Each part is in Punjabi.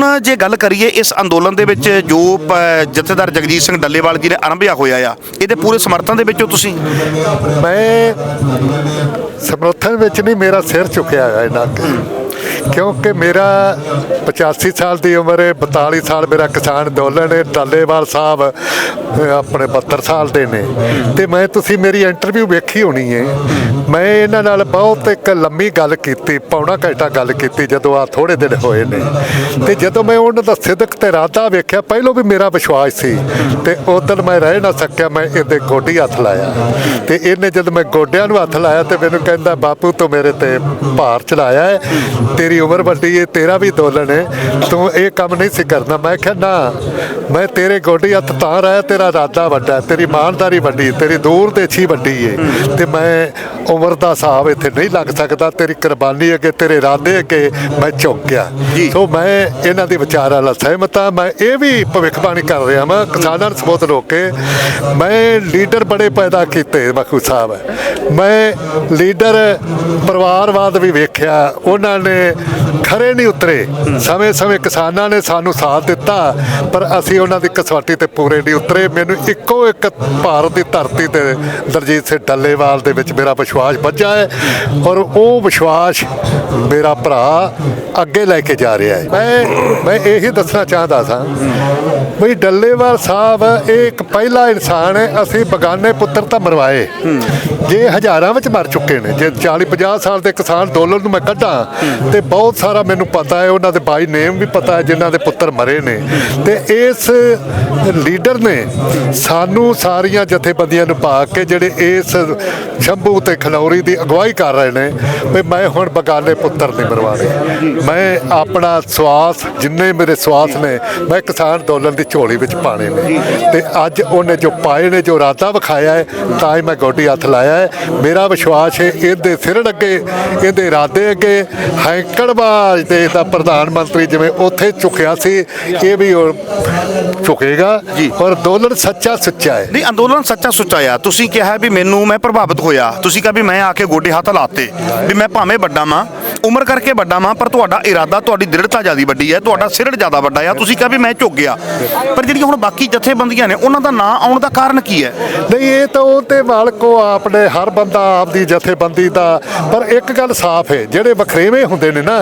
ਹੁਣ ਜੇ ਗੱਲ ਕਰੀਏ ਇਸ ਅੰਦੋਲਨ ਦੇ ਵਿੱਚ ਜੋ ਜਥੇਦਾਰ ਜਗਜੀਤ ਸਿੰਘ ਡੱਲੇਵਾਲ ਜੀ ਨੇ ਆਰੰਭਿਆ ਹੋਇਆ ਆ ਇਹਦੇ ਪੂਰੇ ਸਮਰਥਨ ਦੇ ਵਿੱਚੋਂ ਤੁਸੀਂ? ਮੈਂ ਸਮਰਥਨ ਵਿੱਚ ਨਹੀਂ ਮੇਰਾ ਸਿਰ ਝੁਕਿਆ ਹੈ ਇਹਨਾਂ ਅੱਗੇ। ਕਿਉਂਕਿ ਮੇਰਾ 85 ਸਾਲ ਦੀ ਉਮਰ ਹੈ 42 ਸਾਲ ਮੇਰਾ ਕਿਸਾਨ ਅੰਦੋਲਨ ਹੈ, ਡਾਲੇਵਾਲ ਸਾਹਿਬ ਆਪਣੇ 72 ਸਾਲ ਦੇ ਨੇ। ਤੇ ਮੈਂ, ਤੁਸੀਂ ਮੇਰੀ ਇੰਟਰਵਿਊ ਵੇਖੀ ਹੋਣੀ ਹੈ। ਮੈਂ ਇਹਨਾਂ ਨਾਲ ਬਹੁਤ ਇੱਕ ਲੰਮੀ ਗੱਲ ਕੀਤੀ, ਪੌਣਾ ਘੰਟਾ ਗੱਲ ਕੀਤੀ, ਜਦੋਂ ਆ ਥੋੜੇ ਦਿਨ ਹੋਏ ਨੇ। ਤੇ ਜਦੋਂ ਮੈਂ ਉਹਨਾਂ ਦਾ ਸਿੱਧਕ ਤੇ ਇਰਾਦਾ ਵੇਖਿਆ, ਪਹਿਲੋਂ ਵੀ ਮੇਰਾ ਵਿਸ਼ਵਾਸ ਸੀ। ਤੇ ਉਦੋਂ ਮੈਂ ਰਹਿ ਨਾ ਸਕਿਆ, ਮੈਂ ਇਹਦੇ ਗੋਡੀ ਹੱਥ ਲਾਇਆ। ਤੇ ਇਹਨੇ ਜਦ ਮੈਂ ਗੋਡਿਆਂ ਨੂੰ ਹੱਥ ਲਾਇਆ, ਤੇ ਮੈਨੂੰ ਕਹਿੰਦਾ, ਬਾਪੂ, ਤੂੰ ਮੇਰੇ ਤੇ ਭਾਰ ਚਲਾਇਆ ਹੈ। ਤੇਰੀ ਉਮਰ ਵੱਡੀ ਹੈ ਤੇਰਾ ਵੀ ਦੋਲਨ ਹੈ ਤੂੰ ਇਹ ਕੰਮ ਨਹੀਂ ਸੀ ਕਰਨਾ। ਮੈਂ ਕਿਹਾ ਨਾ ਮੈਂ ਤੇਰੇ ਗੋਡੀ ਹੱਥ ਤਾਂ ਰਾਇਆ ਤੇਰਾ ਇਰਾਦਾ ਵੱਡਾ ਤੇਰੀ ਇਮਾਨਦਾਰੀ ਵੱਡੀ ਤੇਰੀ ਦੂਰ ਦੇਛੀ ਵੱਡੀ ਹੈ ਤੇ ਮੈਂ ਉਮਰ ਦਾ ਹਿਸਾਬ ਇੱਥੇ ਨਹੀਂ ਲੱਗ ਸਕਦਾ। ਤੇਰੀ ਕੁਰਬਾਨੀ ਅੱਗੇ ਤੇਰੇ ਇਰਾਦੇ ਅੱਗੇ ਮੈਂ ਝੁਕ ਗਿਆ। ਸੋ ਮੈਂ ਇਹਨਾਂ ਦੇ ਵਿਚਾਰਾਂ ਨਾਲ ਸਹਿਮਤ ਹਾਂ। ਮੈਂ ਇਹ ਵੀ ਭਵਿੱਖਬਾਣੀ ਕਰ ਰਿਹਾ ਮੈਂ ਕਿਸਾਨਾਂ ਨੂੰ ਹੋ ਕੇ। ਮੈਂ ਲੀਡਰ ਬੜੇ ਪੈਦਾ ਕੀਤੇ ਮਖੂ ਸਾਹਿਬ। ਮੈਂ ਲੀਡਰ ਪਰਿਵਾਰਵਾਦ ਵੀ ਵੇਖਿਆ। ਉਹਨਾਂ ਨੇ ਖਰੇ ਨਹੀਂ ਉਤਰੇ। ਸਮੇਂ-ਸਮੇਂ ਕਿਸਾਨਾਂ ਨੇ ਸਾਨੂੰ ਸਾਥ ਦਿੱਤਾ ਪਰ ਅਸੀਂ ਉਹਨਾਂ ਦੀ ਕਸੌਟੀ ਤੇ ਪੂਰੇ ਨਹੀਂ ਉਤਰੇ। ਮੈਨੂੰ ਇੱਕੋ ਇੱਕ ਭਾਰਤ ਦੀ ਧਰਤੀ ਤੇ ਦਰਜੀਤ ਸਿੰਘ ਡੱਲੇਵਾਲ ਦੇ ਵਿੱਚ ਮੇਰਾ ਵਿਸ਼ਵਾਸ ਵੱਜਾ ਹੈ ਔਰ ਉਹ ਵਿਸ਼ਵਾਸ ਮੇਰਾ ਭਰਾ ਅੱਗੇ ਲੈ ਕੇ ਜਾ ਰਿਹਾ ਹੈ। ਮੈਂ ਮੈਂ ਇਹੀ ਦੱਸਣਾ ਚਾਹੁੰਦਾ ਸਾਂ ਬਈ ਡੱਲੇਵਾਲ ਸਾਹਿਬ ਇਹ ਇੱਕ ਪਹਿਲਾ ਇਨਸਾਨ ਹੈ ਅਸੀਂ ਬਗਾਨੇ ਪੁੱਤਰ ਤਾਂ ਮਰਵਾਏ। ਜੇ ਹਜ਼ਾਰਾਂ ਵਿੱਚ ਮਰ ਚੁੱਕੇ ਨੇ ਜੇ 40 50 ਸਾਲ ਦੇ ਕਿਸਾਨ ਅੰਦੋਲਨ ਨੂੰ ਮੈਂ ਕੱਢਾਂ ਤੇ ਬਹੁਤ ਸਾਰਾ ਮੈਨੂੰ ਪਤਾ ਹੈ, ਉਹਨਾਂ ਦੇ ਬਾਈ ਨੇਮ ਵੀ ਪਤਾ ਹੈ, ਜਿਨ੍ਹਾਂ ਦੇ ਪੁੱਤਰ ਮਰੇ ਨੇ। ਤੇ ਇਸ ਲੀਡਰ ਨੇ ਸਾਨੂੰ ਸਾਰੀਆਂ ਜਥੇਬੰਦੀਆਂ ਨੂੰ ਪਾ ਕੇ ਜਿਹੜੇ ਇਸ ਸ਼ੰਭੂ ਤੇ ਖਨੌਰੀ ਦੀ ਅਗਵਾਈ ਕਰ ਰਹੇ ਨੇ, ਵੀ ਮੈਂ ਹੁਣ ਬਗਾਨੇ ਪੁੱਤਰ ਨਹੀਂ ਮਰਵਾਣੇ ਮੈਂ ਆਪਣਾ ਸਵਾਸ, ਜਿੰਨੇ ਮੇਰੇ ਸਵਾਸ ਨੇ, ਮੈਂ ਕਿਸਾਨ ਅੰਦੋਲਨ ਦੀ ਝੋਲੀ ਵਿੱਚ ਪਾਣੇ ਨੇ। ਤੇ ਅੱਜ ਉਹਨੇ ਜੋ ਪਾਏ ਨੇ, ਜੋ ਰਾਤਾ ਵਿਖਾਇਆ ਹੈ, ਤਾਂ ਹੀ ਮੈਂ ਗੋਡੀ ਹੱਥ ਲਾਇਆ ਹੈ। ਮੇਰਾ ਵਿਸ਼ਵਾਸ ਹੈ, ਇਹਦੇ ਸਿਰ ਅੱਗੇ, ਇਹਦੇ ਇਰਾਦੇ ਅੱਗੇ ਹੈਂਕੜਬਾਜ਼ ਦੇਸ਼ ਦਾ ਪ੍ਰਧਾਨ ਮੰਤਰੀ ਜਿਵੇਂ ਉੱਥੇ ਝੁਕਿਆ ਸੀ ਇਹ ਵੀ ਝੁਕੇਗਾ। ਔਰ ਅੰਦੋਲਨ ਸੱਚਾ ਸੁੱਚਾ ਹੈ। ਨਹੀਂ ਅੰਦੋਲਨ ਸੱਚਾ ਸੁੱਚਾ ਆ। ਤੁਸੀਂ ਕਿਹਾ ਵੀ ਮੈਨੂੰ ਮੈਂ ਪ੍ਰਭਾਵਿਤ ਹੋਇਆ। ਤੁਸੀਂ ਕਿਹਾ ਵੀ ਮੈਂ ਆ ਕੇ ਗੋਡੇ ਹੱਥ ਲਾਤੇ ਵੀ ਮੈਂ ਭਾਵੇਂ ਵੱਡਾ ਮਾਂ। ਉਮਰ ਕਰਕੇ ਵੱਡਾ ਮਾਂ ਪਰ ਤੁਹਾਡਾ ਇਰਾਦਾ ਤੁਹਾਡੀ ਦ੍ਰਿੜਤਾ ਜ਼ਿਆਦਾ ਵੱਡੀ ਹੈ ਤੁਹਾਡਾ ਸਿਰੜ ਜ਼ਿਆਦਾ ਵੱਡਾ ਆ ਤੁਸੀਂ ਕਿਹਾ ਵੀ ਮੈਂ ਝੁਕ ਗਿਆ ਪਰ ਜਿਹੜੀਆਂ ਹੁਣ ਬਾਕੀ ਜਥੇਬੰਦੀਆਂ ਨੇ ਉਹਨਾਂ ਦਾ ਨਾਂ ਆਉਣ ਦਾ ਕਾਰਨ ਕੀ ਹੈ? ਨਹੀਂ ਇਹ ਤਾਂ ਉਹ ਤੇ ਮਾਲਕੋ ਆਪਣੇ ਹਰ ਬੰਦਾ ਆਪਦੀ ਜਥੇਬੰਦੀ ਦਾ ਪਰ ਇੱਕ ਗੱਲ ਸਾਫ਼ ਹੈ ਜਿਹੜੇ ਵਖਰੇਵੇਂ ਹੁੰਦੇ ਨੇ ਨਾ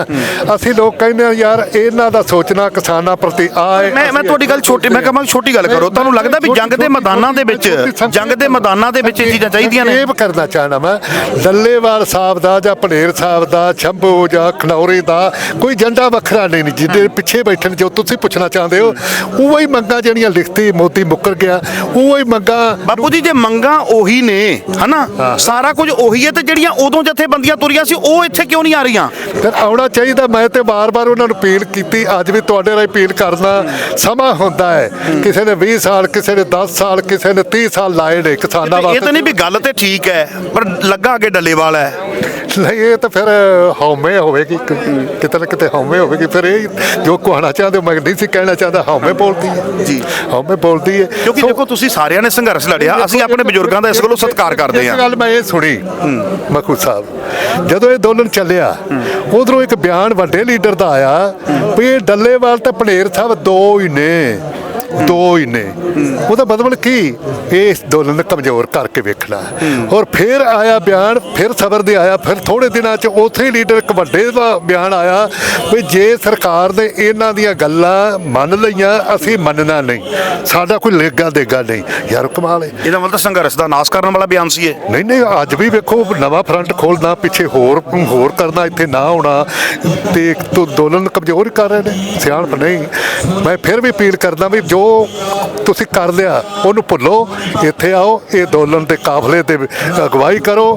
ਅਸੀਂ ਲੋਕ ਕਹਿੰਦੇ ਆ ਯਾਰ ਇਹਨਾਂ ਦਾ ਸੋਚਣਾ ਕਿਸਾਨਾਂ ਪ੍ਰਤੀ ਆਏ ਮੈਂ ਮੈਂ ਤੁਹਾਡੀ ਗੱਲ ਛੋਟੀ ਮੈਂ ਕਹਾਂ ਛੋਟੀ ਗੱਲ ਕਰੋ। ਤੁਹਾਨੂੰ ਲੱਗਦਾ ਵੀ ਜੰਗ ਦੇ ਮੈਦਾਨਾਂ ਦੇ ਵਿੱਚ ਜੰਗ ਦੇ ਮੈਦਾਨਾਂ ਦੇ ਵਿੱਚ ਇਹ ਚੀਜ਼ਾਂ ਚਾਹੀਦੀਆਂ ਨੇ? ਇਹ ਕਰਨਾ ਚਾਹਣਾ ਮੈਂ ਡੱਲੇਵਾਲ ਸਾਹਿਬ ਦਾ ਜਾਂ ਭਨੇਰ ਸਾਹਿਬ ਦਾ ਛੰਭੂ ਜਾਂ ਖਨੌਰੀ ਦਾ ਕੋਈ ਏਜੰਡਾ ਵੱਖਰਾ ਨਹੀਂ ਜਿਹਦੇ ਪਿੱਛੇ ਬੈਠਣ ਜੋ ਤੁਸੀਂ ਪੁੱਛਣਾ ਚਾਹੁੰਦੇ ਹੋ ਉਹ ਹੀ ਮੰਗਾਂ ਜਿਹੜੀਆਂ ਲਿਖਤੀ ਮੋਦੀ ਮੁੱਕਰ ਗਿਆ ਉਹ ਹੀ ਮੰਗਾਂ ਬਾਪੂ ਜੀ ਜੇ ਮੰਗਾਂ ਉਹੀ ਨੇ ਹਨਾ? ਸਾਰਾ ਕੁਝ ਉਹੀ ਹੈ ਤੇ ਜਿਹੜੀਆਂ ਉਦੋਂ ਜਥੇਬੰਦੀਆਂ ਤੁਰੀਆਂ ਸੀ ਉਹ ਇੱਥੇ ਕਿਉਂ ਨਹੀਂ ਆ ਰਹੀਆਂ? ਫਿਰ ਆਉਣਾ ਚਾਹੀਦਾ ਮੈਂ ਤੇ ਬਾਰ-ਬਾਰ ਉਹਨਾਂ ਨੂੰ ਅਪੀਲ ਕੀਤੀ ਅੱਜ ਵੀ ਤੁਹਾਡੇ ਨਾਲ ਅਪੀਲ ਕਰਨਾ ਸਮਾਂ ਹੁੰਦਾ ਹੈ। ਕਿਸੇ ਨੇ 20 ਸਾਲ ਕਿਸੇ ਨੇ 10 ਸਾਲ ਕਿਸੇ ਨੇ 30 ਸਾਲ ਲਾਏ ਨੇ ਕਿਸਾਨਾਂ ਇਹ ਤਾਂ ਵਾਸਤੇ। ਨਹੀਂ ਵੀ ਗੱਲ ਤੇ ਠੀਕ ਹੈ ਪਰ ਲੱਗਾ ਅੱਗੇ ਡੱਲੇਵਾਲ ਹੈ। ਨਹੀਂ ਇਹ ਤਾਂ ਫਿਰ ਹਉਮੈ ਹੋਵੇਗੀ ਕਿਤੇ ਨਾ ਕਿਤੇ ਹਉਮੈ ਹੋਵੇਗੀ। ਫਿਰ ਇਹ ਜੋ ਕਹਾਣਾ ਚਾਹੁੰਦੇ ਮੈਂ ਨਹੀਂ ਸੀ ਕਹਿਣਾ ਚਾਹੁੰਦਾ ਹਉਮੈ ਬੋਲਦੀ ਹੈ। ਜੀ। ਹਉਮੈ ਬੋਲਦੀ ਹੈ। ਕਿਉਂਕਿ ਦੇਖੋ ਤੁਸੀਂ ਸਾਰਿਆਂ ਨੇ ਸੰਘਰਸ਼ ਲੜਿਆ ਅਸੀਂ ਆਪਣੇ ਬਜ਼ੁਰਗਾਂ ਦਾ ਇਸ ਗੱਲੋਂ ਸਤਿਕਾਰ ਕਰਦੇ ਹਾਂ। ਗੱਲ ਮੈਂ ਇਹ ਸੁਣੀ ਮਖੂ ਸਾਹਿਬ ਜਦੋਂ ਇਹ ਅੰਦੋਲਨ ਚੱਲਿਆ ਉਧਰੋਂ ਇੱਕ ਬਿਆਨ ਵੱਡੇ ਲੀਡਰ ਦਾ ਆਇਆ ਵੀ ਇਹ ਡੱਲੇਵਾਲ ਤੇ ਭਨੇਰ ਸਾਹਿਬ ਦੋ ਹੀ ਨੇ। ਦੋ ਹੀ ਨੇ। ਉਹਦਾ ਮਤਲਬ ਕੀ? ਇਹ ਇਸ ਅੰਦੋਲਨ ਨੂੰ ਕਮਜ਼ੋਰ ਕਰਕੇ ਵੇਖਣਾ। ਔਰ ਫਿਰ ਆਇਆ ਬਿਆਨ ਫਿਰ ਸਬਰ ਦੇ ਆਇਆ ਫਿਰ ਥੋੜੇ ਦਿਨਾਂ ਚ ਉਥੇ ਹੀ ਲੀਡਰ ਇੱਕ ਵੱਡੇ ਦਾ ਬਿਆਨ ਆਇਆ ਵੀ ਜੇ ਸਰਕਾਰ ਨੇ ਇਹਨਾਂ ਦੀਆਂ ਗੱਲਾਂ ਮੰਨ ਲਈਆਂ ਅਸੀਂ ਮੰਨਣਾ ਨਹੀਂ। ਸਾਡਾ ਕੋਈ ਲੇਗਾ ਦੇਗਾ ਨਹੀਂ। ਯਾਰ ਕਮਾਲ ਹੈ। ਇਹਦਾ ਮਤਲਬ ਸੰਘਰਸ਼ ਦਾ ਨਾਸ ਕਰਨ ਵਾਲਾ ਬਿਆਨ ਸੀ ਇਹ? ਨਹੀਂ ਨਹੀਂ ਅੱਜ ਵੀ ਵੇਖੋ ਨਵਾਂ ਫਰੰਟ ਖੋਲਣਾ ਪਿੱਛੇ ਹੋਰ ਹੋਰ ਕਰਨਾ ਇੱਥੇ ਨਾ ਹੋਣਾ ਤੇ ਇੱਕ ਤੋਂ ਅੰਦੋਲਨ ਕਮਜ਼ੋਰ ਕਰ ਰਹੇ ਨੇ। ਸਿਆਣਪ ਨਹੀਂ। ਮੈਂ ਫਿਰ ਵੀ ਅਪੀਲ ਕਰਦਾ ਵੀ ਜੋ ਤੁਸੀਂ ਕਰ ਲਿਆ ਉਹਨੂੰ ਭੁੱਲੋ। ਇੱਥੇ ਆਓ ਇਹ ਅੰਦੋਲਨ ਦੇ ਕਾਫਲੇ ਤੇ ਅਗਵਾਈ ਕਰੋ।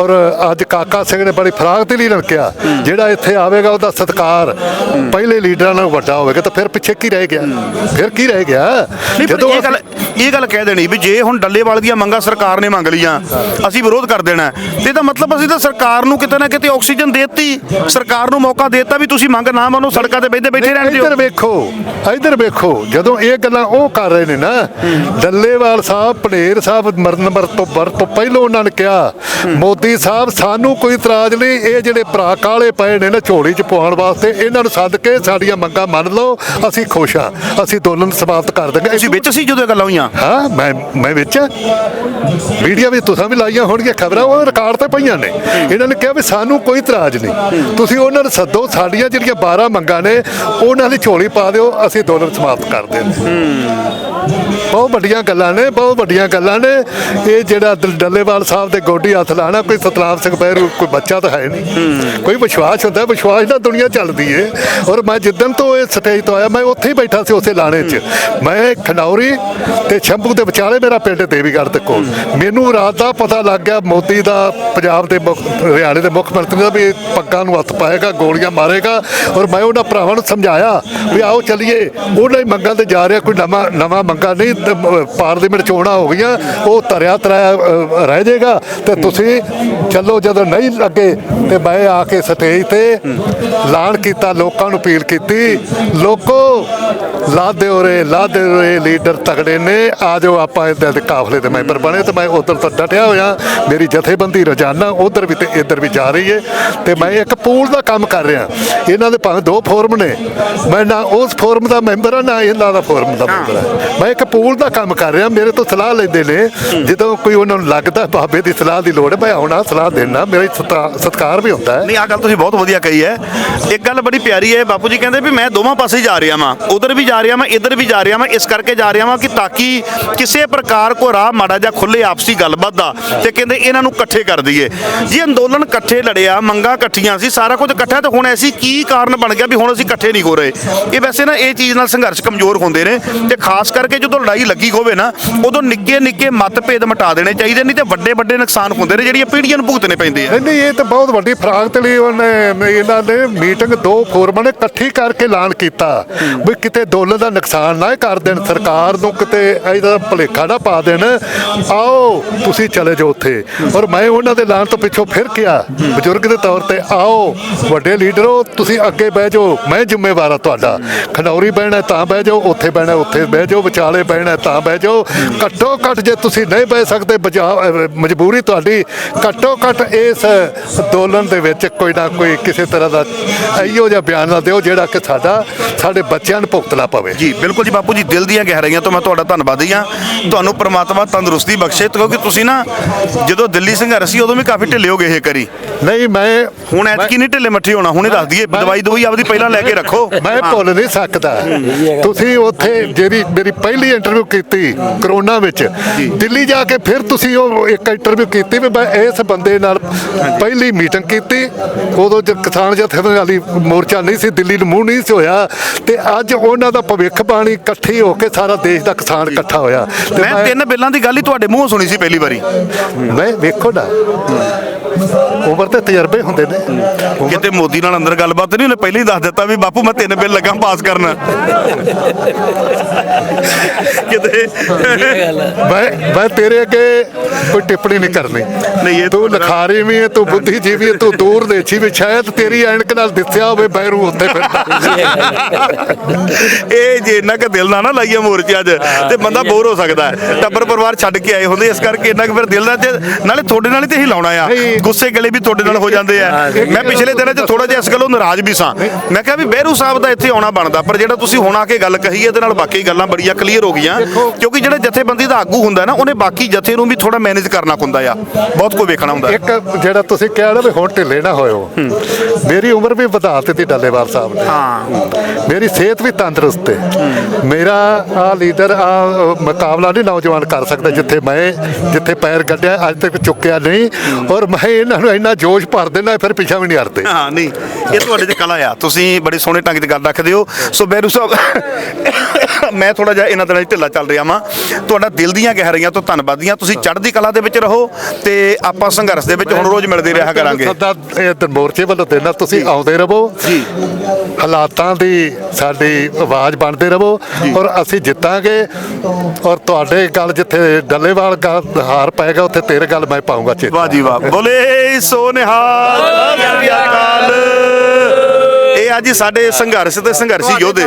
ਔਰ ਅੱਜ ਕਾਕਾ ਸਿੰਘ ਨੇ ਬੜੀ ਫਰਾਗ ਤੇ ਲਈ ਕਿਹਾ ਜਿਹੜਾ ਇੱਥੇ ਆਵੇਗਾ ਉਹਦਾ ਸਤਿਕਾਰ ਪਹਿਲੇ ਲੀਡਰਾਂ ਨਾਲੋਂ ਵੱਡਾ ਹੋਵੇਗਾ ਤਾਂ ਫਿਰ ਪਿੱਛੇ ਕੀ ਰਹਿ ਗਿਆ? ਫਿਰ ਕੀ ਰਹਿ ਗਿਆ? ਪਰ ਇਹ ਗੱਲ ਇਹ ਗੱਲ ਕਹਿ ਦੇਣੀ ਵੀ ਜੇ ਹੁਣ ਡੱਲੇਵਾਲ ਦੀਆਂ ਮੰਗਾਂ ਸਰਕਾਰ ਨੇ ਮੰਗ ਲਈਆਂ ਅਸੀਂ ਵਿਰੋਧ ਕਰ ਦੇਣਾ। ਤੇ ਇਹਦਾ ਮਤਲਬ ਅਸੀਂ ਤਾਂ ਸਰਕਾਰ ਨੂੰ ਕਿਤੇ ਨਾ ਕਿਤੇ ਆਕਸੀਜਨ ਦੇਤੀ। ਸਰਕਾਰ ਨੂੰ ਮੌਕਾ ਦੇਤਾ ਵੀ ਤੁਸੀਂ ਮੰਗ ਨਾ ਮੰਨੋ ਸੜਕਾਂ ਤੇ ਬੈਠੇ ਬੈਠੇ ਰਹਿਣ ਦਿਓ। ਇੱਧਰ ਵੇਖੋ ਇੱਧਰ ਵੇਖੋ ਜਦੋਂ ਇਹ ਗੱਲਾਂ ਉਹ ਕਰ ਰਹੇ ਨੇ ਨਾ। ਡੱਲੇਵਾਲ ਸਾਹਿਬ ਪਨੇਰ ਸਾਹਿਬ ਮਰਨ ਮਰ ਤੋਂ ਬਰ ਤੋਂ ਪਹਿਲਾਂ ਉਹਨਾਂ ਨੇ ਕਿਹਾ ਮੋਦੀ ਸਾਹਿਬ ਸਾਨੂੰ ਕੋਈ ਇਤਰਾਜ਼ ਨਹੀਂ ਇਹ ਜਿਹੜੇ ਭਰਾ ਕਾਲੇ ਪਏ ਨੇ ਨਾ ਝੋਲੀ ਚ ਪਵਾਉਣ ਵਾਸਤੇ ਇਹਨਾਂ ਨੂੰ ਸੱਦ ਕੇ ਸਾਡੀਆਂ ਮੰਗਾਂ ਮੰਨ ਲਓ ਅਸੀਂ ਖੁਸ਼ ਹਾਂ ਅਸੀਂ ਅੰਦੋਲਨ ਸਮਾਪਤ ਕਰ ਦਾਂਗੇ ਤੁਸੀਂ ਵਿੱਚ ਸੀ ਜਦੋਂ ਗੱਲਾਂ ਹੋਈਆਂ? ਹਾਂ ਮੈਂ ਮੈਂ ਵਿੱਚ ਵੀਡੀਓ ਵੀ ਤੁਸੀਂ ਵੀ ਲਾਈਆਂ ਹੋਣਗੀਆਂ ਖਬਰਾਂ ਉਹ ਰਿਕਾਰਡ ਤੇ ਪਈਆਂ ਨੇ। ਇਹਨਾਂ ਨੇ ਕਿਹਾ ਵੀ ਸਾਨੂੰ ਕੋਈ ਇਤਰਾਜ਼ ਨਹੀਂ। ਤੁਸੀਂ ਉਹਨਾਂ ਨੂੰ ਸੱਦੋ ਸਾਡੀਆਂ ਜਿਹੜੀਆਂ 12 ਮੰਗਾਂ ਨੇ ਉਹਨਾਂ ਦੀ ਝੋਲੀ ਪਾ ਦਿਓ ਅਸੀਂ ਅੰਦੋਲਨ ਸਮਾਪਤ ਕਰ ਦਿੰਦੇ ਬਹੁਤ ਵੱਡੀਆਂ ਗੱਲਾਂ ਨੇ ਬਹੁਤ ਵੱਡੀਆਂ ਗੱਲਾਂ ਨੇ। ਇਹ ਜਿਹੜਾ ਦ- ਡੱਲੇਵਾਲ ਸਾਹਿਬ ਦੇ ਗੋਡੀ ਹੱਥ ਲਾਣਾ ਕੋਈ ਸਤਨਾਮ ਸਿੰਘ ਬਹਿਰੂ ਕੋਈ ਬੱਚਾ ਤਾਂ ਹੈ ਨਹੀਂ। ਕੋਈ ਵਿਸ਼ਵਾਸ ਹੁੰਦਾ ਵਿਸ਼ਵਾਸ ਨਾਲ ਦੁਨੀਆ ਚੱਲਦੀ ਏ। ਔਰ ਮੈਂ ਜਿੱਦਣ ਤੋਂ ਇਹ ਸਟੇਜ ਤੋਂ ਆਇਆ ਮੈਂ ਉੱਥੇ ਹੀ ਬੈਠਾ ਸੀ ਉਸੇ ਲਾਣੇ 'ਚ। ਮੈਂ ਖਨੌਰੀ ਤੇ ਸ਼ੰਭੂ ਦੇ ਵਿਚਾਲੇ ਮੇਰਾ ਪਿੰਡ ਦੇਵੀਗੜ੍ਹ ਦੇ ਕੋਲ। ਮੈਨੂੰ ਰਾਤ ਦਾ ਪਤਾ ਲੱਗ ਗਿਆ ਮੋਦੀ ਦਾ ਪੰਜਾਬ ਦੇ ਮੁੱਖ ਹਰਿਆਣੇ ਦੇ ਮੁੱਖ ਮੰਤਰੀ ਦਾ ਵੀ ਇਹ ਪੱਗਾਂ ਨੂੰ ਹੱਥ ਪਾਏਗਾ ਗੋਲੀਆਂ ਮਾਰੇਗਾ। ਔਰ ਮੈਂ ਉਹਨਾਂ ਭਰਾਵਾਂ ਨੂੰ ਸਮਝਾਇਆ ਵੀ ਆਓ ਚੱਲੀਏ। ਉਹਨਾਂ ਹੀ ਮੰਗਾਂ ਤੇ ਜਾ ਰਿਹਾ ਕੋਈ ਨਵਾਂ ਨਵਾਂ ਮੰਗਾ ਨਹੀਂ ਪਾਰਲੀਮੈਂਟ ਚੋਣਾਂ ਹੋ ਗਈਆਂ, ਉਹ ਤਰਿਆ ਤਰਿਆ ਰਹਿ ਜਾਏਗਾ, ਤੇ ਤੁਸੀਂ ਚੱਲੋ ਜਦੋਂ ਨਹੀਂ ਲੱਗੇ, ਤੇ ਮੈਂ ਆ ਕੇ ਸਟੇਜ ਤੇ ਐਲਾਨ ਕੀਤਾ, ਲੋਕਾਂ ਨੂੰ ਅਪੀਲ ਕੀਤੀ, ਲੋਕੋ ਲਾਦੇ ਉਰੇ ਲਾਦੇ ਉਰੇ ਲੀਡਰ ਤਗੜੇ ਨੇ, ਆ ਜਾਓ ਆਪਾਂ ਇਹਦੇ ਦੇ ਕਾਫਲੇ ਦੇ ਮੈਂਬਰ ਬਣੇ, ਤੇ ਮੈਂ ਉਧਰ ਤੋਂ ਡਟਿਆ ਹੋਇਆ, ਮੇਰੀ ਜਥੇਬੰਦੀ ਰੋਜ਼ਾਨਾ ਉਧਰ ਵੀ ਤੇ ਇੱਧਰ ਵੀ ਜਾ ਰਹੀ ਹੈ ਤੇ ਮੈਂ ਇੱਕ ਪੂਲ ਦਾ ਕੰਮ ਕਰ ਰਿਹਾ, ਇਹਨਾਂ ਦੇ ਭਾਵੇਂ ਦੋ ਫੋਰਮ ਨੇ, ਮੈਂ ਨਾ ਉਸ ਫੋਰਮ ਦਾ ਮੈਂਬਰ ਆ, ਨਾ ਇਹਨਾਂ ਦਾ ਫੋਰਮ ਦਾ ਮੈਂਬਰ ਆ ਮੈਂ ਇੱਕ ਪੂਲ ਦਾ ਕੰਮ ਕਰ ਰਿਹਾ ਮੇਰੇ ਤੋਂ ਸਲਾਹ ਲੈਂਦੇ ਨੇ ਜਦੋਂ ਕੋਈ ਉਹਨਾਂ ਨੂੰ ਲੱਗਦਾ ਬਾਬੇ ਦੀ ਸਲਾਹ ਦੀ ਲੋੜ ਹੈ ਮੈਂ ਆਉਣਾ ਸਲਾਹ ਦੇਣਾ ਮੇਰਾ ਸਤਿ- ਸਤਿਕਾਰ ਵੀ ਹੁੰਦਾ ਹੈ। ਨਹੀਂ ਆ ਗੱਲ ਤੁਸੀਂ ਬਹੁਤ ਵਧੀਆ ਕਹੀ ਹੈ। ਇੱਕ ਗੱਲ ਬੜੀ ਪਿਆਰੀ ਹੈ ਬਾਪੂ ਜੀ ਕਹਿੰਦੇ ਵੀ ਮੈਂ ਦੋਵਾਂ ਪਾਸੇ ਜਾ ਰਿਹਾ ਵਾਂ। ਉਧਰ ਵੀ ਜਾ ਰਿਹਾ ਵਾਂ ਇੱਧਰ ਵੀ ਜਾ ਰਿਹਾ ਵਾਂ ਇਸ ਕਰਕੇ ਜਾ ਰਿਹਾ ਵਾਂ ਕਿ ਤਾਂ ਕਿ ਕਿਸੇ ਪ੍ਰਕਾਰ ਕੋ ਰਾਹ ਮਾੜਾ ਜਾਂ ਖੁੱਲੇ ਆਪਸੀ ਗੱਲਬਾਤ ਦਾ ਤੇ ਕਹਿੰਦੇ ਇਹਨਾਂ ਨੂੰ ਇਕੱਠੇ ਕਰ ਦਈਏ। ਜੀ ਅੰਦੋਲਨ ਇਕੱਠੇ ਲੜਿਆ ਮੰਗਾਂ ਇਕੱਠੀਆਂ ਸੀ ਸਾਰਾ ਕੁਝ ਇਕੱਠਾ ਤੇ ਹੁਣ ਐਸੀ ਕੀ ਕਾਰਨ ਬਣ ਗਿਆ ਵੀ ਹੁਣ ਅਸੀਂ ਇਕੱਠੇ ਨਹੀਂ ਹੋ ਰਹੇ। ਇਹ ਵੈਸੇ ਨਾ ਇਹ ਚੀਜ਼ ਨਾਲ ਸੰਘਰਸ਼ ਕਮਜ਼ੋਰ ਹੁੰਦੇ ਨੇ। ਤੇ ਖਾਸ ਕਰਕੇ ਜਦੋਂ ਲੜਾਈ ਲੱਗੀ ਹੋਵੇ ਨਾ, ਉਦੋਂ ਨਿੱਕੇ ਨਿੱਕੇ ਮਤਭੇਦ ਮਿਟਾ ਦੇਣੇ ਚਾਹੀਦੇ, ਨਹੀਂ ਤੇ ਵੱਡੇ ਵੱਡੇ ਨੁਕਸਾਨ ਹੁੰਦੇ ਨੇ, ਜਿਹੜੀਆਂ ਪੀੜ੍ਹੀਆਂ ਨੂੰ ਭੁਗਤਣੇ ਪੈਂਦੇ ਆ। ਨਹੀਂ ਨਹੀਂ, ਇਹ ਤਾਂ ਬਹੁਤ ਵੱਡੀ ਫਰਾਗਤ ਲਈ ਉਹਨੇ, ਇਹਨਾਂ ਨੇ ਮੀਟਿੰਗ ਦੋ ਫੋਰਮਾਂ ਨੇ ਇਕੱਠੀ ਕਰਕੇ ਐਲਾਨ ਕੀਤਾ ਵੀ ਕਿਤੇ ਦੌਲਤ ਦਾ ਨੁਕਸਾਨ ਨਾ ਕਰ ਦੇਣ, ਸਰਕਾਰ ਨੂੰ ਕਿਤੇ ਇਹਦਾ ਭਲੇਖਾ ਨਾ ਪਾ ਦੇਣ। ਆਓ, ਤੁਸੀਂ ਚਲੇ ਜਾਓ ਉੱਥੇ। ਔਰ ਮੈਂ ਉਹਨਾਂ ਦੇ ਐਲਾਨ ਤੋਂ ਪਿੱਛੋਂ ਫਿਰ ਕਿਹਾ, ਬਜ਼ੁਰਗ ਦੇ ਤੌਰ ਤੇ ਆਓ, ਵੱਡੇ ਲੀਡਰੋ, ਤੁਸੀਂ ਅੱਗੇ ਬਹਿ ਜਾਓ, ਮੈਂ ਜ਼ਿੰਮੇਵਾਰ ਆ ਤੁਹਾਡਾ। ਖਨੌਰੀ ਬਹਿਣਾ ਤਾਂ ਬਹਿ ਜਾਓ, ਉੱਥੇ ਬਹਿਣਾ ਉੱਥੇ ਬਹਿ ਜਾਓ ਵਿਚਾਲੇ ਬਹਿਣਾ ਤਾਂ ਬਹਿ ਜਾਓ। ਘੱਟੋ ਘੱਟ ਜੇ ਤੁਸੀਂ ਨਹੀਂ ਬਹਿ ਸਕਦੇ ਮਜਬੂਰੀ ਤੁਹਾਡੀ ਘੱਟੋ ਘੱਟ ਇਸ ਅੰਦੋਲਨ ਦੇ ਵਿੱਚ ਕੋਈ ਨਾ ਕੋਈ ਕਿਸੇ ਤਰ੍ਹਾਂ ਦਾ ਇਹੋ ਜਿਹਾ ਬਿਆਨ ਨਾ ਦਿਓ ਜਿਹੜਾ ਕਿ ਸਾਡਾ ਸਾਡੇ ਬੱਚਿਆਂ ਨੂੰ ਭੁਗਤਣਾ ਪਵੇ। ਜੀ ਬਿਲਕੁਲ ਜੀ ਬਾਪੂ ਜੀ ਦਿਲ ਦੀਆਂ ਗਹਿਰਾਈਆਂ ਤੋਂ ਮੈਂ ਤੁਹਾਡਾ ਧੰਨਵਾਦੀ ਹਾਂ। ਤੁਹਾਨੂੰ ਪ੍ਰਮਾਤਮਾ ਤੰਦਰੁਸਤੀ ਬਖਸ਼ੇ ਕਿਉਂਕਿ ਤੁਸੀਂ ਨਾ ਜਦੋਂ ਦਿੱਲੀ ਸੰਘਰਸ਼ ਸੀ ਉਦੋਂ ਵੀ ਕਾਫੀ ਢਿੱਲੇ ਹੋ ਗਏ ਇਹ ਕਰੀ। ਨਹੀਂ ਮੈਂ ਹੁਣ ਐਤਕੀ ਨਹੀਂ ਢਿੱਲੇ ਮੱਠੇ ਹੋਣਾ ਹੁਣੇ ਦੱਸ ਦਈਏ ਦਵਾਈ ਦਵਾਈ ਆਪਦੀ ਪਹਿਲਾਂ ਲੈ ਕੇ ਰੱਖੋ। ਮੈਂ। ਭੁੱਲ ਨਹੀਂ ਸਕਦਾ। ਤੁਸੀਂ ਉੱਥੇ ਜਿਹੜੀ ਮੇਰੀ ਪਹਿਲੀ ਇੰਟਰਵਿਊ ਕੀਤੀ ਕਰੋਨਾ ਵਿੱਚ ਦਿੱਲੀ ਜਾ ਕੇ ਫਿਰ ਤੁਸੀਂ ਉਹ ਇੱਕ ਇੰਟਰਵਿਊ ਕੀਤੀ ਵੀ ਮੈਂ ਇਸ ਬੰਦੇ ਨਾਲ ਪਹਿਲੀ ਮੀਟਿੰਗ ਕੀਤੀ। ਉਦੋਂ ਜਦ ਕਿਸਾਨ ਜਥੇਬੰਦੀ ਮੋਰਚਾ ਨਹੀਂ ਸੀ ਦਿੱਲੀ ਨੂੰ ਮੂੰਹ ਨਹੀਂ ਸੀ ਹੋਇਆ। ਤੇ ਅੱਜ ਉਹਨਾਂ ਦਾ ਭਵਿੱਖ ਬਾਣੀ ਇਕੱਠੀ ਹੋ ਕੇ ਸਾਰਾ ਦੇਸ਼ ਦਾ ਕਿਸਾਨ ਇਕੱਠਾ ਹੋਇਆ। ਮੈਂ ਤਿੰਨ ਬਿੱਲਾਂ ਦੀ ਗੱਲ ਹੀ ਤੁਹਾਡੇ ਮੂੰਹੋਂ ਸੁਣੀ ਸੀ ਪਹਿਲੀ ਵਾਰੀ। ਮੈਂ ਵੇਖੋ ਨਾ। ਉਮਰ ਤੇ ਤਜਰਬੇ ਹੁੰਦੇ ਨੇ। ਕਿਤੇ ਮੋਦੀ ਨਾਲ ਅੰਦਰ ਗੱਲਬਾਤ ਨਹੀਂ ਉਹਨੇ ਪਹਿਲਾਂ ਹੀ ਦੱਸ ਦਿੱਤਾ ਵੀ ਬਾਪੂ ਮੈਂ ਤਿੰਨ ਬਿੱਲ ਲੱਗਾ ਪਾਸ ਕਰਨ। ਕਿਤੇ? ਮੈਂ ਮੈਂ ਤੇਰੇ ਅੱਗੇ ਕੋਈ ਟਿੱਪਣੀ ਨਹੀਂ ਕਰਨੀ। ਨਹੀਂ, ਇਹ ਤੂੰ ਲਖਾਰੀ ਵੀ ਹੈ ਤੂੰ ਬੁੱਧੀਜੀਵੀ ਹੈ ਤੂੰ ਦੂਰ ਦੇਛੀ ਵੀ ਸ਼ਾਇਦ ਤੇਰੀ ਐਨਕ ਨਾਲ ਦਿਸਿਆ ਹੋਵੇ ਬੈਰੂ ਉੱਤੇ ਫਿਰਦਾ। ਇਹ ਜੇ ਇੰਨਾ ਕੁ ਦਿਲ ਨਾ ਨਾ ਲਾਈਏ ਮੋਰਚੇ ਅੱਜ ਤੇ ਬੰਦਾ ਬੋਰ ਹੋ ਸਕਦਾ ਹੈ। ਟੱਬਰ ਪਰਿਵਾਰ ਛੱਡ ਕੇ ਆਏ ਹੁੰਦੇ ਇਸ ਕਰਕੇ ਇੰਨਾ ਕੁ ਫਿਰ ਦਿਲ ਦਾ ਤੇ ਨਾਲੇ ਤੁਹਾਡੇ ਨਾਲ ਹੀ ਤੇ ਹੀ ਲਾਉਣਾ ਆ। ਗੁੱਸੇ ਗਲੇ ਵੀ ਤੁਹਾਡੇ ਨਾਲ ਹੋ ਜਾਂਦੇ ਆ। ਮੈਂ ਪਿਛਲੇ ਦਿਨਾਂ 'ਚ ਥੋੜਾ ਜਿਹਾ ਇਸ ਗੱਲੋਂ ਨਾਰਾਜ਼ ਵੀ ਸਾਂ। ਮੈਂ ਕਿਹਾ ਵੀ ਬਹਿਰੂ ਸਾਹਿਬ ਦਾ ਇੱਥੇ ਆਉਣਾ ਬਣਦਾ ਪਰ ਜਿਹੜਾ ਤੁਸੀਂ ਹੁਣ ਆ ਕੇ ਗੱਲ ਕਹੀ ਇਹਦੇ ਨਾਲ ਬਾਕੀ ਗੱਲਾਂ ਬੜੀਆਂ ਕਲੀਅਰ ਹੋ ਗਈਆਂ। ਕਿਉਂਕਿ ਜਿਹੜਾ ਜਥੇਬੰਦੀ ਦਾ ਆਗੂ ਹੁੰਦਾ ਨਾ ਉਹਨੇ ਬਾਕੀ ਜਥੇ ਨੂੰ ਵੀ ਥੋੜਾ ਮੈਨੇਜ ਕਰਨਾ ਹੁੰਦਾ ਆ। ਬਹੁਤ ਕੁਝ ਵੇਖਣਾ ਹੁੰਦਾ। ਇੱਕ ਜਿਹੜਾ ਤੁਸੀਂ ਕਿਹਾ ਨਾ ਵੀ ਹੁਣ ਢਿੱਲੇ ਨਾ ਹੋਇਓ। ਮੇਰੀ ਉਮਰ ਵੀ ਵਧਾ ਦਿੱਤੀ ਡੱਲੇਵਾਲ ਸਾਹਿਬ ਨੇ। ਹਾਂ। ਮੇਰੀ ਸਿਹਤ ਵੀ ਤੰਦਰੁਸਤ ਹੈ। ਮੇਰਾ ਆ ਲੀਡਰ ਆ ਮੁਕਾਬਲਾ ਨਹੀਂ ਨੌਜਵਾਨ ਕਰ ਸਕਦਾ ਜਿੱਥੇ ਮੈਂ ਜਿੱਥੇ ਪੈਰ ਗੱਡਿਆ ਅੱਜ ਤੱਕ ਚੁੱਕਿਆ ਨਹੀਂ। ਔਰ ਮੈਂ ਇਹਨਾਂ ਨੂੰ ਇੰਨਾ ਜੋਸ਼ ਭਰ ਦੇਣਾ ਫਿਰ ਪਿੱਛਾ ਵੀ ਨਹੀਂ ਹਟਦੇ। ਹਾਂ ਨਹੀਂ। ਇਹ ਤੁਹਾਡੇ 'ਚ ਕਲਾ ਆ। ਤੁਸੀਂ ਬੜੇ ਸੋਹਣੇ ਢੰਗ 'ਚ ਗੱਲ ਰੱਖਦੇ ਹੋ। ਸੋ ਬੈਰੂ ਸਾਹਿਬ ਮੈਂ ਥੋੜਾ ਜਿਹਾ ਇਹਨਾਂ ਦਿਨਾਂ 'ਚ ਢਿੱਲਾ ਚੱਲ ਰਿਹਾ ਵਾਂ। ਤੁਹਾਡਾ ਦਿਲ ਦੀਆਂ ਗਹਿਰਾਈਆਂ ਤੋਂ ਧੰਨਵਾਦੀਆਂ ਤੁਸੀਂ ਚੜ੍ਹਦੀ ਕਲਾ ਦੇ ਵਿੱਚ ਰਹੋ ਤੇ ਆਪਾਂ ਸੰਘਰਸ਼ ਦੇ ਵਿੱਚ ਹੁਣ ਰੋਜ਼ ਮਿਲਦੇ ਰਿਹਾ ਕਰਾਂਗੇ। ਸਦਾ ਇਹ ਮੋਰਚੇ ਵੱਲੋਂ ਦੇਣਾ ਤੁਸੀਂ ਆਉਂਦੇ ਰਹੋ। ਜੀ। ਹਾਲਾਤਾਂ ਦੀ ਸਾਡੀ ਆਵਾਜ਼ ਬਣਦੇ ਰਹੋ ਔਰ ਅਸੀਂ ਜਿੱਤਾਂਗੇ ਔਰ ਤੁਹਾਡੇ ਗੱਲ ਜਿੱਥੇ ਡੱਲੇਵਾਲ ਹਾਰ ਪਏਗਾ ਉੱਥੇ ਤੇਰੇ ਗੱਲ ਮੈਂ ਪਾਉਂਗਾ ਚੇਤਾ। ਵਾਹ ਜੀ ਵਾਹ। ਬੋਲੇ ਸੋ ਨਿਹਾਲ ਅਕਾਲ। ਇਹ ਆ ਜੀ ਸਾਡੇ ਸੰਘਰਸ਼ ਤੇ ਸੰਘਰਸ਼ੀ ਯੋਧੇ।